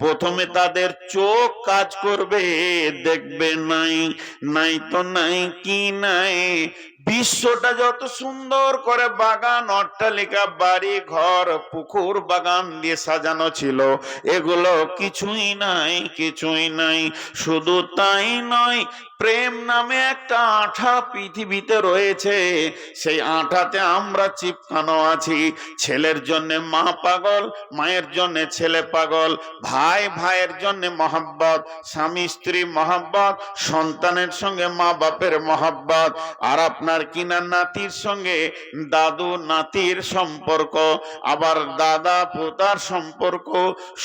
প্রথমে তাদের চোখ কাজ করবে দেখবে নাই নাই তো নাই কি নাই বিশ্বটা যত সুন্দর করে বাগান, অট্টালিকা, বাড়ি, ঘর, পুকুর, বাগান দিয়ে সাজানো ছিল, এগুলো কিছুই নাই কিছুই নাই। শুধু তাই নয়, প্রেম নামে একটা আঠা পৃথিবীতে রয়েছে, সেই আঠাতে আমরা চিপকানো আছি। ছেলের জন্য মা পাগল, মায়ের জন্য ছেলে পাগল, ভাই, ভাইয়ের জন্য মহাব্বত, স্বামী, স্ত্রী মহাব্বত, সন্তানের সঙ্গে মা বাপের মহাব্বত। আর আপনার কিনা নাতির সঙ্গে, দাদু নাতির সম্পর্ক, আবার দাদা পোতার সম্পর্ক,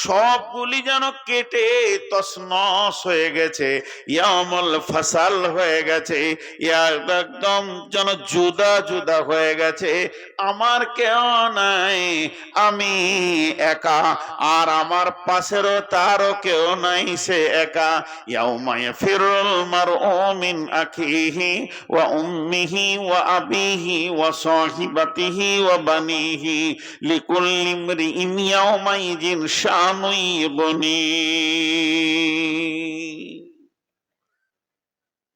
সবগুলি যেন কেটে তসনস হয়ে গেছে, ইয়ামল ফাসাল হয়ে গেছে একদম যেন জুদা জুদা হয়ে গেছে, আমার কেউ নাই, আমি একা, আর আমার পাশেরও তারও কেউ নাই, সে একা ইয়াউমায় ফিরুল মারউ মিন আখিহি ওয়া উম্মিহি বানিহি লিকুল্লি ইমরিইন ইয়াউমাইযিন শানুই ইবনি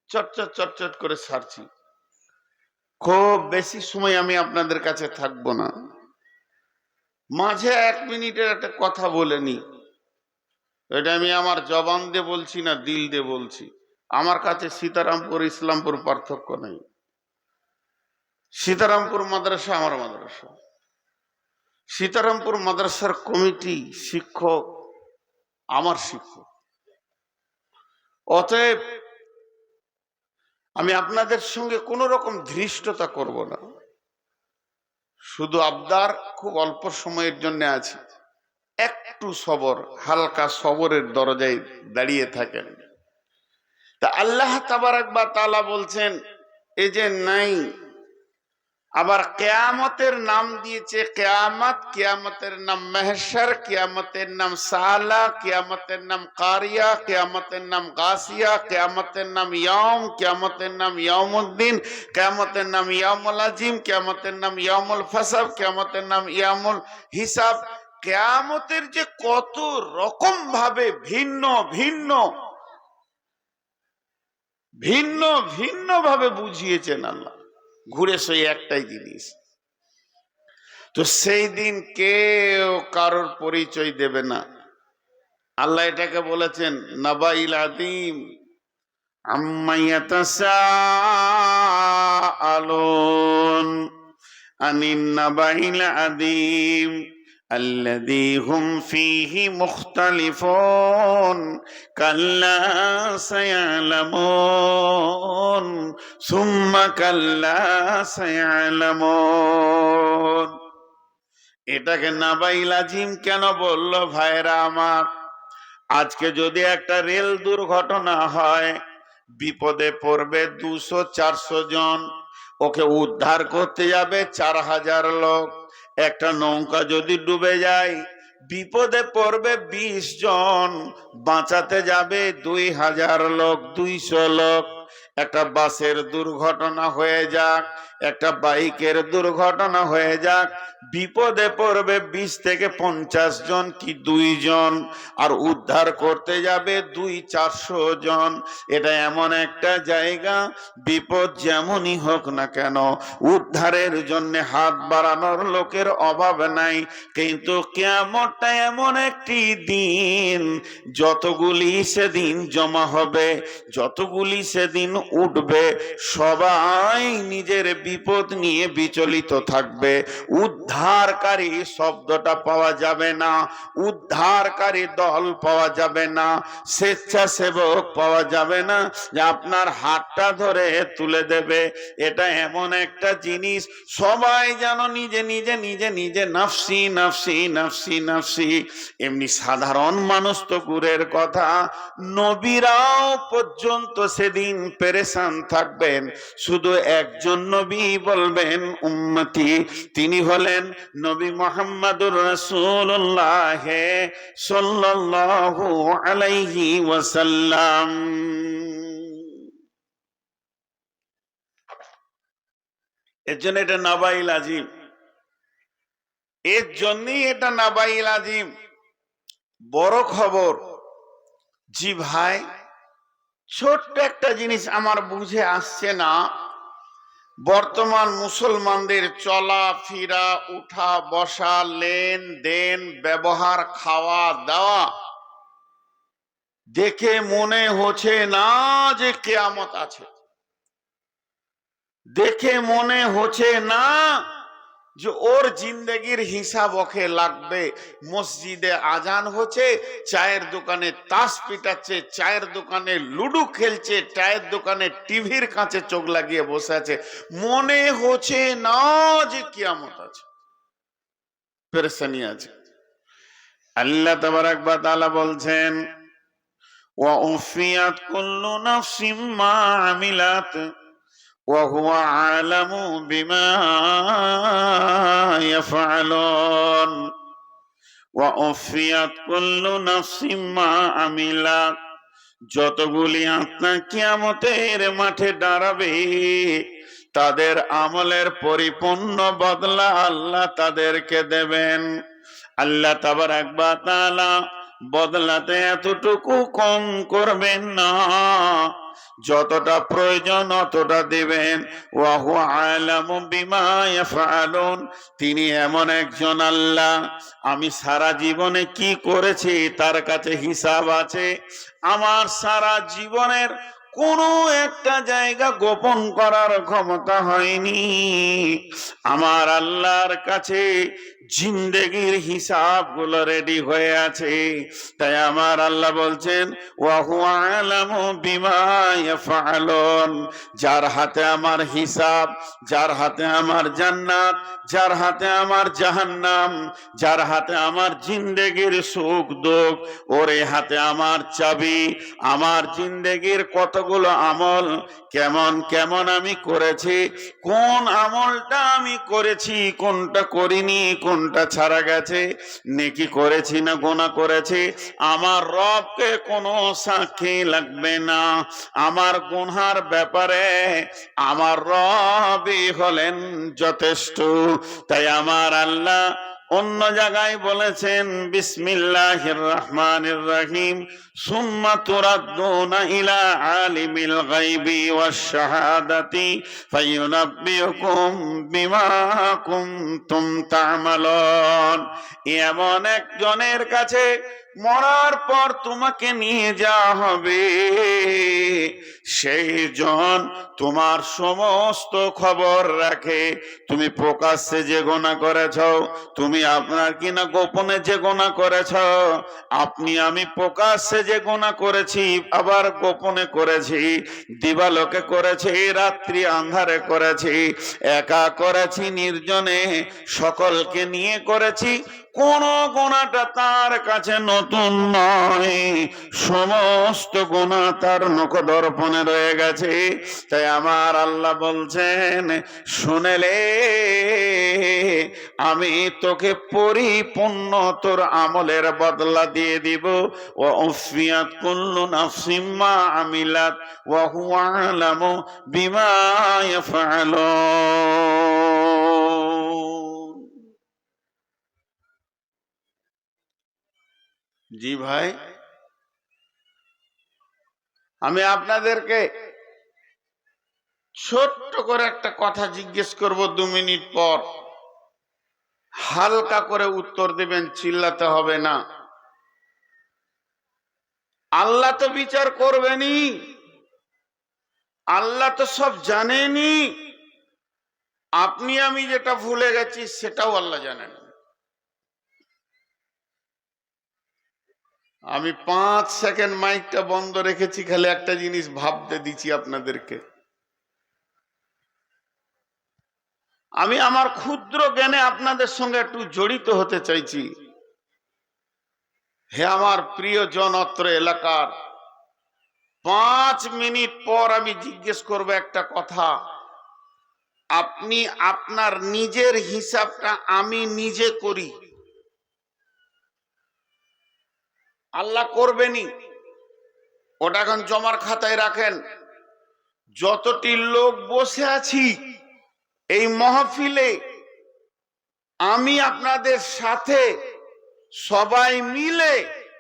চটচট চটচট করে খুব বেশি সময় আমি আপনাদের কাছে থাকব না। মাঝে এক মিনিটের একটা কথা বলে নি। এটা আমি আমার জবান দিয়ে বলছি না দিল দিয়ে বলছি। আমার কাছে সীতারামপুর, ইসলামপুর পার্থক্য নেই। সীতারামপুর মাদ্রাসা আমার মাদ্রাসা। সীতারামপুর মাদ্রাসার কমিটি শিক্ষক আমার শিক্ষক। অতএব আমি আপনাদের সঙ্গে কোনো রকম ধৃষ্টতা করব না। শুধু আবদার খুব অল্প সময়ের জন্য আছে। একটু সবর, হালকা সবরের দরজায় দাঁড়িয়ে থাকেন। তা আল্লাহ তাবারাক বা তালা বলছেন এই যে নাই আবার কেয়ামতের নাম দিয়েছে কেয়ামত কেয়ামতের নাম মেহসর কেয়ামতের নাম সালা কেয়ামতের নাম কারিয়া কেয়ামতের নাম গাসিয়া কেয়ামতের নাম ইয়ম কেয়ামতের নাম ইয়মুদ্দিন কেয়ামতের নাম ইয়ামুল আজিম কেয়ামতের নাম ইয়ামুল ফাসাব কেয়ামতের নাম ইয়ামুল হিসাব কেয়ামতের যে কত রকম ভাবে ভিন্ন ভিন্ন ভিন্ন ভিন্ন ভাবে বুঝিয়েছেন আল্লাহ ঘুরে সেই একটাই জিনিস। তো সেই দিন কেউ কারোর পরিচয় দেবে না। আল্লাহ এটাকে বলেছেন, নাবাইল আদিম আলন, আনিন নাবাইল আদিম। الذي هم فيه مختلفون كلا سيعلمون ثم كلا سيعلمون এটাকে নাবাইল আজিম কেন বলল ভাইরা আমার আজকে যদি একটা রেল দুর্ঘটনা হয় বিপদে পড়বে দুশো চারশো জন ওকে উদ্ধার করতে যাবে চার হাজার লোক একটা নৌকা যদি ডুবে যায়, বিপদে পড়বে বিশ জন, বাঁচাতে যাবে দুই হাজার লোক, দুইশো লোক। একটা বাসের দুর্ঘটনা হয়ে যাক, একটা বাইকের দুর্ঘটনা হয়ে যাক, বিপদে পড়বে বিশ থেকে পঞ্চাশ জন কি দুইজন, আর উদ্ধার করতে যাবে দুই চারশো জন। এটা এমন একটা জায়গা, বিপদ যেমনই হোক না কেন, উদ্ধারের জন্য হাত বাড়ানোর লোকের অভাব নাই, কিন্তু কেমনটা এমন একটি দিন, যতগুলি সেদিন জমা হবে, যতগুলি সেদিন উঠবে, সবাই নিজের বিপদ নিয়ে বিচলিত থাকবে। উদ্ধারকারী শব্দটা পাওয়া যাবে না, উদ্ধারকারী দল পাওয়া যাবে না, স্বেচ্ছাসেবক পাওয়া যাবে না, যে আপনার হাতটা ধরে তুলে দেবে। এটা এমন একটা জিনিস, সবাই যেন নিজে নিজে নিজে নিজে নাফসি নাফসি নাফসি নাফসি। এমনি সাধারণ মানুষ তো গুরের কথা, নবীরাও পর্যন্ত সেদিন পেরেশান থাকবেন। শুধু একজন নবী বলবেন, উম্মতি। তিনি হলেন নবী মোহাম্মদুর রাসূলুল্লাহ সাল্লাল্লাহু আলাইহি ওয়াসাল্লাম। এর জন্য এটা নাবাইল আজিম। এর জন্যই এটা নাবাইল আজিম। বড় খবর, জি ভাই ছোট্ট একটা জিনিস আমার বুঝে আসছে না। বর্তমান মুসলমানদের চলা, ফিরা, উঠা, বসা, লেন দেন, ব্যবহার, খাওয়া, দাওয়া দেখে মনে হচ্ছে না যে কেয়ামত আছে। দেখে মনে হচ্ছে না যে ওর জিন্দগির হিসাব ওকে লাগবে। মসজিদে আজান হচ্ছে, চায়ের দোকানে তাস পিটাচ্ছে, চায়ের দোকানে লুডু খেলছে, চায়ের দোকানে টিভির কাছে চোখ লাগিয়ে বসে আছে। মনে হচ্ছে না যে কিয়ামত আছে। পেরেশানি আছে। আল্লাহ তাবারাক ওয়া তাআলা বলছেন, ওয়া উফিয়াত কুল্লু নাফসিম মা আমিলাত। وهو عالم بما يفعلون وأوفيت كل نفس ما عملت যতগুলি আত্মা কিয়ামতের মাঠে দাঁড়াবে তাদের আমলের পরিপূর্ণ বদলা আল্লাহ তাদেরকে দেবেন আল্লাহ তাবার একবার তালা বদলাতে এতটুকু কম করবেন না যতটা প্রয়োজন অতটা দিবেন। ওয়াহু আলামু বিমা ইয়াফআলুন। তিনি এমন একজন আল্লাহ। আমি সারা জীবনে কি করেছি তার কাছে হিসাব আছে। আমার সারা জীবনের কোনো একটা জায়গা গোপন করার ক্ষমতা হয়নি। আমার আল্লাহর কাছে জিন্দেগির হিসাবগুলো রেডি হয়ে আছে। তাই আমার আল্লাহ বলছেন যার হাতে আমার হিসাব, যার হাতে আমার জান্নাত, যার হাতে আমার জাহান্নাম, যার হাতে আমার জিন্দেগির সুখ দুঃখ, ওরে হাতে আমার চাবি, আমার জিন্দেগির কতগুলো আমল, কেমন কেমন আমি করেছি, কোন আমলটা আমি করেছি, কোনটা করিনি কোনটা ছাড়া গেছে, নেকি করেছি না গোনা করেছি, আমার রবকে কোনো সাক্ষী লাগবে না। আমার গুনহার ব্যাপারে আমার রবই হলেন যথেষ্ট। তাই আমার আল্লাহ অন্য জায়গায় বলেছেন, বিসমিল্লাহির রহমানির রহিম তুরাদ্দুনা ইলা আলিমিল গায়বি ওয়াশ শাহাদাতি ফায়ুনাব্বিউকুম বিমা কুনতুম তা'মালুন। এমন একজনের কাছে মরার পর তোমাকে নিয়ে যাওয়া হবে। সেই জন তোমার সমস্ত খবর রাখে। তুমি প্রকাশ্যে যে গোনা করেছ, তুমি আপনার কিনা গোপনে যে গোনা করেছ, আপনি আমি প্রকাশ্যে যে গোনা করেছি, আবার গোপনে করেছি, দিবালোকে করেছি, রাত্রি আন্ধারে করেছি, একা করেছি, নির্জনে সকলকে নিয়ে করেছি কোন গোনাটা তার কাছে নতুন নয়। সমস্ত গোনা তার নখদর্পণে রয়ে গেছে। তাই আমার আল্লাহ বলছেন শুনেলে আমি তোকে পরিপূর্ণ তোর আমলের বদলা দিয়ে দিব। ও উফিয়াত কুল্লু নাফসিম্মা আমিলাত ওয়া হুয়া আলামু বিমা জি ভাই। আমি আপনাদেরকে ছোট্ট করে একটা কথা জিজ্ঞেস করব দু মিনিট পর। হালকা করে উত্তর দেবেন, চিল্লাতে হবে না। আল্লাহ তো বিচার করবেনই। আল্লাহ তো সব জানেনি আপনি আমি যেটা ভুলে গেছি, সেটাও আল্লাহ জানেন। আমি পাঁচ সেকেন্ড মাইকটা বন্ধ রেখেছি, খালি একটা জিনিস ভাবতে দিচ্ছি আপনাদেরকে। আমি আমার ক্ষুদ্র জ্ঞানে আপনাদের সঙ্গে একটু জড়িত হতে চাইছি। হে আমার প্রিয় জনত্র এলাকার, পাঁচ মিনিট পর আমি জিজ্ঞেস করব একটা কথা। আপনি আপনার নিজের হিসাবটা আমি নিজে করি। আল্লাহ করবেনি ওটা এখন জমার খাতায় রাখেন। যতটি লোক বসে আছি, এই মহফিলে আমি আপনাদের সাথে সবাই মিলে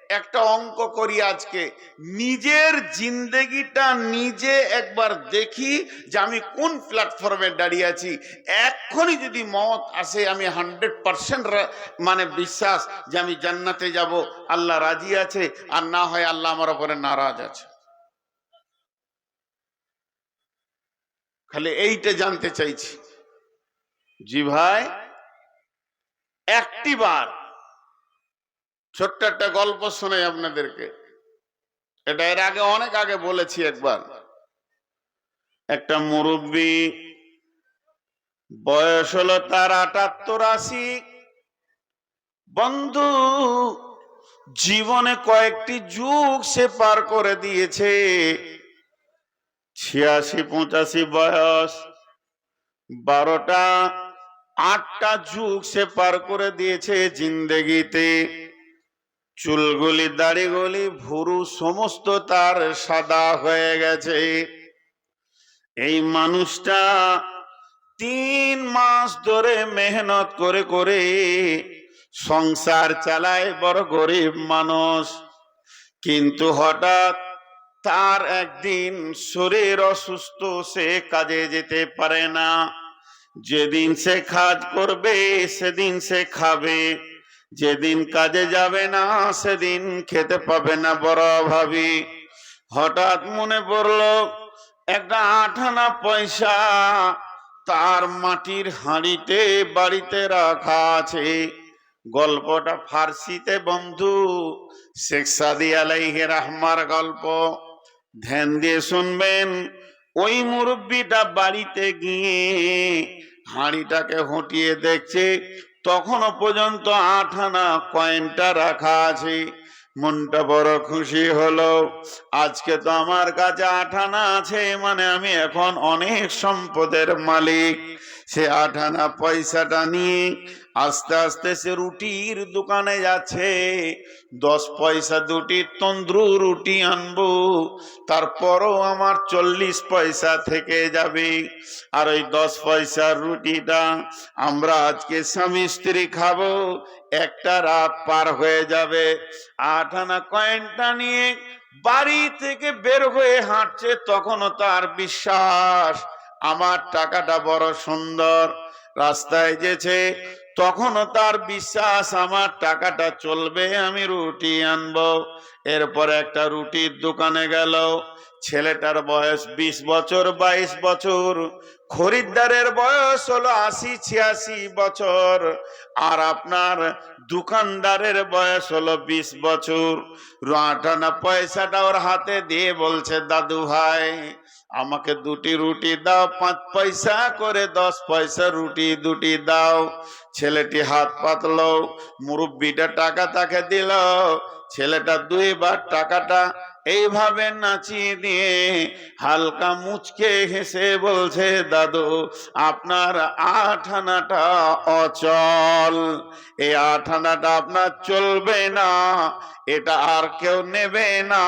একটা অঙ্ক করি আজকে। নিজের জিন্দেগিটা নিজে একবার দেখি যে আমি কোন প্ল্যাটফর্মে দাঁড়িয়ে আছি। এক্ষুনি যদি মত আসে, আমি হান্ড্রেড পার্সেন্ট মানে বিশ্বাস যে আমি জান্নাতে যাব, আল্লাহ রাজি আছে, আর না হয় আল্লাহ আমার ওপরে নারাজ আছে। খালি এইটা জানতে চাইছি। জি ভাই, একটি বার ছোট্ট একটা গল্প শোনাই আপনাদেরকে। এটা এর আগে, অনেক আগে বলেছি একবার। একটা মুরব্বী, বয়স হলো তার আটাত্তর আশি। বন্ধু, জীবনে কয়েকটি যুগ সে পার করে দিয়েছে। ছিয়াশি, পঁচাশি বয়স, বারোটা, আটটা যুগ সে পার করে দিয়েছে জিন্দেগিতে। চুলগুলি, দাড়িগুলি, ভুরু সমস্ত তার সাদা হয়ে গেছে। এই মানুষটা তিন মাস ধরে মেহনত করে করে সংসার চালায়, বড় গরিব মানুষ। কিন্তু হঠাৎ তার একদিন শরীর অসুস্থ, সে কাজে যেতে পারে না। যেদিন সে কাজ করবে, সেদিন সে খাবে। যেদিন কাজে যাবে না, সেদিন খেতে পাবে না বড় ভাবি। হঠাৎ মনে পড়ল, একটা আঠানা পয়সা তার মাটির হাঁড়িতে বাড়িতে রাখা আছে। গল্পটা ফার্সিতে বন্ধু, শেখ সাদি আলাইহে রাহমার গল্প। ধ্যান দিয়ে শুনবেন, ওই মুরব্বীটা বাড়িতে গিয়ে হাঁড়িটাকে হটিয়ে দেখছে তখনও পর্যন্ত আঠানা কয়েনটা রাখা আছে। মনটা বড় খুশি হলো। আজকে তো আমার কাছে আঠানা আছে মানে আমি এখন অনেক সম্পদের মালিক। সে আঠানা পয়সাটা নিয়ে আস্তে আস্তে সে রুটির দোকানে যাচ্ছে। দশ পয়সা দুটি তন্দ্রু রুটি আনব, তারপরও আমার চল্লিশ পয়সা থেকে যাবে। আর ওই দশ পয়সার রুটিটা আমরা আজকে স্বামী স্ত্রী খাব, একটা রাত পার হয়ে যাবে। আট আনা কয়েনটা নিয়ে বাড়ি থেকে বের হয়ে হাঁটছে, তখনও তার বিশ্বাস আমার টাকাটা বড় সুন্দর। রাস্তায় যেছে তখনও তার বিশ্বাস, আমার টাকাটা চলবে, আমি রুটি আনব। এরপর একটা রুটির দোকানে গেল। ছেলেটার বয়স বিশ বছর, বাইশ বছর। খরিদ্দারের বয়স হলো আশি, ছিয়াশি বছর। আর আপনার দোকানদারের বয়স হলো বিশ বছর। আটানা পয়সাটা ওর হাতে দিয়ে বলছে দাদু ভাই আমাকে দুটি রুটি দাও, পাঁচ পয়সা করে দশ পয়সা রুটি দুটি দাও। ছেলেটি হাত পাতল, মুরব্বিটা টাকা তাকে দিল। ছেলেটা দুইবার টাকাটা এইভাবে নাচিয়ে দিয়ে হালকা মুচকে হেসে বলছে, দাদু, আপনার আঠানাটা অচল। এই আঠানাটা আপনার চলবে না, এটা আর কেউ নেবে না।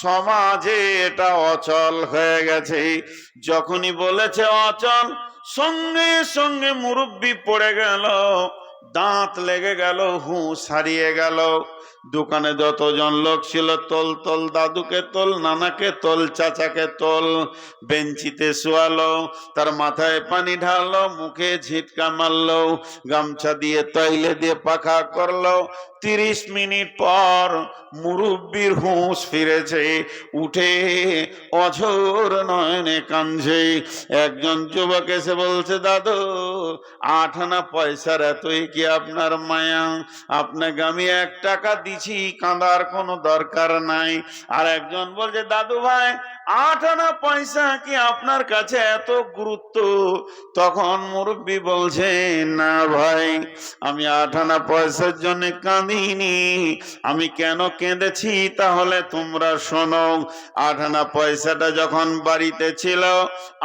সমাজে এটা অচল হয়ে গেছে। যখনই বলেছে অচল, সঙ্গে সঙ্গে মুরব্বি পড়ে গেল। দাঁত লেগে গেল হুঁশ হারিয়ে গেল। দোকানে যতজন লোক ছিল, তোল তোল দাদুকে তোল, নানাকে তোল, চাচাকে তোল। বেঞ্চিতে শোয়ালো, তার মাথায় পানি ঢাললো, মুখে ঝিটকা মারলো, গামছা দিয়ে তৈলে দিয়ে পাখা করল। তিরিশ মিনিট পর মুরব্বির হুঁশ ফিরেছে, উঠে অঝোর নয়নে কাঞ্জে একজন যুবক এসে বলছে, দাদু আঠানা পয়সার এতই কি আপনার মায়া? আপনাকে আমি এক টাকা দিছি, কাঁদার কোনো দরকার নাই। আর একজন বলছে, দাদু ভাই, আট আনা পয়সা কি আপনার কাছে এত গুরুত্ব? তখন মুরব্বী বলছে, না ভাই, আমি আট আনা পয়সার জন্য কাঁদিনি। আমি কেন কেঁদেছি তাহলে তোমরা শোনো। আট আনা পয়সাটা যখন বাড়িতে ছিল,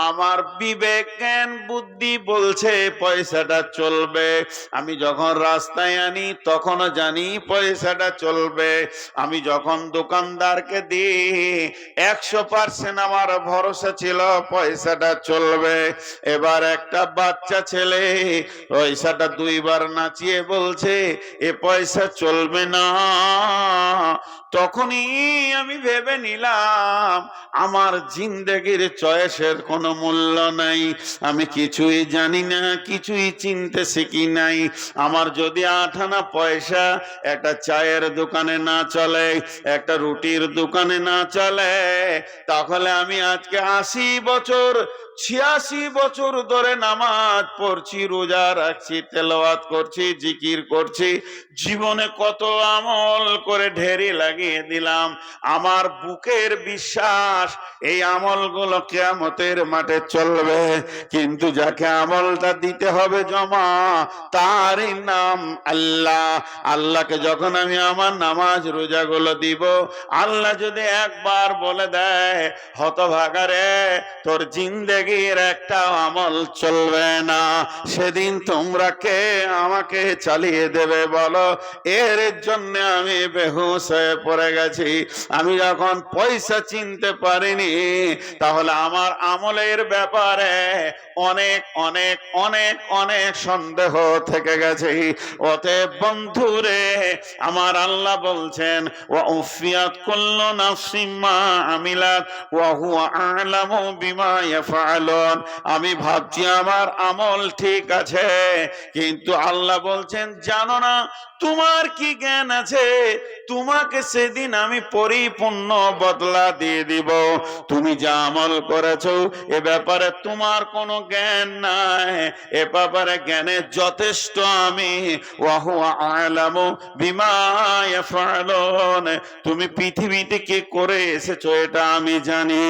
আমার বিবেক জ্ঞান বুদ্ধি বলছে, পয়সাটা চলবে। আমি যখন রাস্তায় আনি, তখনও জানি পয়সাটা চলবে। আমি যখন দোকানদারকে দিই, একশো পার্সেন্ট আমার ভরসা ছিল পয়সাটা চলবে। এবার একটা বাচ্চা ছেলে পয়সাটা দুইবার নাচিয়ে বলছে, এ পয়সা চলবে না। তখনই আমি ভেবে নিলাম, আমার জিন্দগির চয়েসের কোনো মূল্য নাই। আমি কিছুই জানি না, কিছুই চিনতে শিখি নাই। আমার যদি আঠানা পয়সা একটা চায়ের দোকানে না চলে, একটা রুটির দোকানে না চলে, তাহলে আমি আজকে আশি বছর ছিয়াশি বছর ধরে নামাজ পড়ছি, রোজা রাখছি, তেলাওয়াত করছি, জিকির করছি। জীবনে কত আমল করে ঢেরি লাগিয়ে দিলাম। আমার বুকের বিশ্বাস, এই আমলগুলো কেয়ামতের মাঠে চলবে। কিন্তু যাকে আমলটা দিতে হবে জমা, তারই নাম আল্লাহ। আল্লাহকে যখন আমি আমার নামাজ, রোজাগুলো দিব, আল্লাহ যদি একবার বলে দেয় হতভাগারে তোর জিন্দেগির একটা আমল চলবে না। সেদিন তোমরা কে আমাকে চালিয়ে দেবে বলো? এর জন্য আমি বেহুশ হয়ে পড়ে গেছি। আমি যখন পয়সা চিনতে পারিনি, তাহলে আমার আমলের ব্যাপারে অনেক অনেক অনেক অনেক সন্দেহ থেকে গেছে। অতএব বন্ধুরে, আমার আল্লাহ বলছেন ওয়া উফিয়াত কুল্লু নাফসিম মা আমিলাত, ওয়া হুয়া আ'লামু বিমা ইয়াফআলুন আমি ভাবছি আমার আমল ঠিক আছে, কিন্তু আল্লাহ বলছেন, জানো না, তোমার কি জ্ঞান আছে? তোমাকে সেদিন আমি পরিপূর্ণ বদলা দিয়ে দিব। তুমি যা আমল করেছ, এ ব্যাপারে তোমার কোনো জ্ঞান নাই। এ ব্যাপারে জ্ঞানের যথেষ্ট আমি। ওয়াহু আলামু বিমা তুমি পৃথিবীতে কি করে এসেছ, এটা আমি জানি।